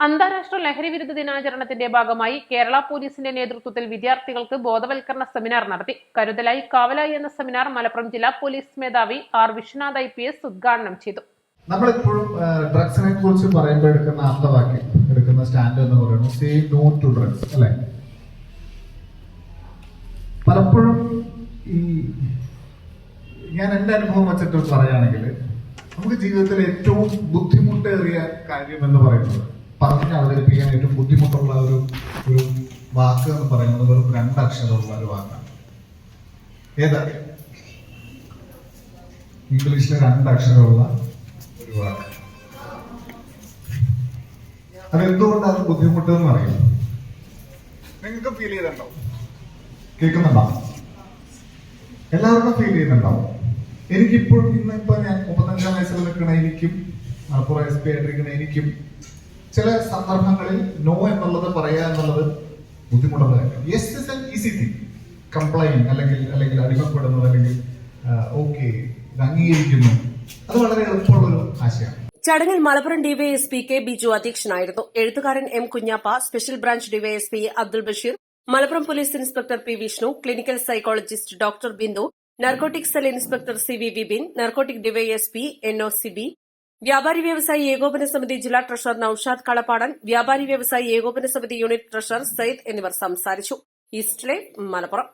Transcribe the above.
അന്താരാഷ്ട്ര ലഹരി വിരുദ്ധ ദിനാചരണത്തിന്റെ ഭാഗമായി കേരള പോലീസിന്റെ നേതൃത്വത്തിൽ വിദ്യാർത്ഥികൾക്ക് ബോധവൽക്കരണ സെമിനാർ നടത്തി. കരുതലായി കാവലായി എന്ന സെമിനാർ മലപ്പുറം ജില്ലാ പോലീസ് മേധാവി R Viswanath I P S ഉദ്ഘാടനം ചെയ്തു. നമ്മളിപ്പോഴും ഡ്രഗ്സിനെ കുറിച്ച് പറയുമ്പോൾ എടുക്കുന്ന അർത്ഥവാക്യം എടുക്കുന്ന സ്റ്റാൻഡ് എന്ന് പറയുന്നത് സേ നോ ടു ഡ്രഗ്സ് അല്ലെ? പലപ്പോഴും ഈ ഞാൻ എന്റെ അനുഭവം വെച്ചിട്ട് പറയുകയാണെങ്കിൽ നമുക്ക് ജീവിതത്തിൽ ഏറ്റവും ബുദ്ധിമുട്ടേറിയ കാര്യം എന്ന് പറയുന്നത് പറഞ്ഞ് അവതരിപ്പിക്കാൻ ഏറ്റവും ബുദ്ധിമുട്ടുള്ള ഒരു ഒരു വാക്ക് എന്ന് പറയുന്നത് വെറും രണ്ടക്ഷരമുള്ള ഒരു വാക്കാണ്. ഏതാ? ഇംഗ്ലീഷിലെ രണ്ടക്ഷരമുള്ള ഒരു വാക്ക്. അതെന്തുകൊണ്ടാണ് അത് ബുദ്ധിമുട്ടെന്ന് പറയുന്നത് നിങ്ങൾക്ക് ഫീൽ ചെയ്തിട്ടുണ്ടോ? കേൾക്കുന്നുണ്ടോ? എല്ലാവർക്കും ഫീൽ ചെയ്യുന്നുണ്ടാവും എനിക്കിപ്പോൾ ഇന്ന് ഇപ്പൊ ഞാൻ മുപ്പത്തഞ്ചാം വയസ്സിൽ നിൽക്കണ എനിക്കും മലപ്പുറം എസ് പി ആയിട്ടിരിക്കുന്ന എനിക്കും ചില സന്ദർഭങ്ങളിൽ നോ എന്നുള്ളത് പറയുക എന്നുള്ളത് ബുദ്ധിമുട്ടുള്ള കാര്യം yes is an easy complain അല്ലെങ്കിൽ അല്ലെങ്കിൽ അടിമപ്പെടുന്നത് അല്ലെങ്കിൽ ഓക്കെ അംഗീകരിക്കുന്നു. അത് വളരെ എളുപ്പമുള്ള ഒരു ആശയമാണ്. ചടങ്ങിൽ മലപ്പുറം ഡിവൈഎസ്പി കെ ബിജു അധ്യക്ഷനായിരുന്നു. എഴുത്തുകാരൻ M Kunhappa special branch DYSP Abdul Basheer Malappuram police inspector P Vishnu clinical psychologist doctor Bindu narcotic cell inspector C V Vipin narcotic DYSP N O C B വ്യാപാരി വ്യവസായി ഏകോപന സമിതി ജില്ലാ ട്രഷറർ നൌഷാദ് കളപ്പാടൻ വ്യാപാരി വ്യവസായി ഏകോപന സമിതി യൂണിറ്റ് ട്രഷറർ സയ്യിദ് എന്നിവർ സംസാരിച്ചു. East Live Malappuram.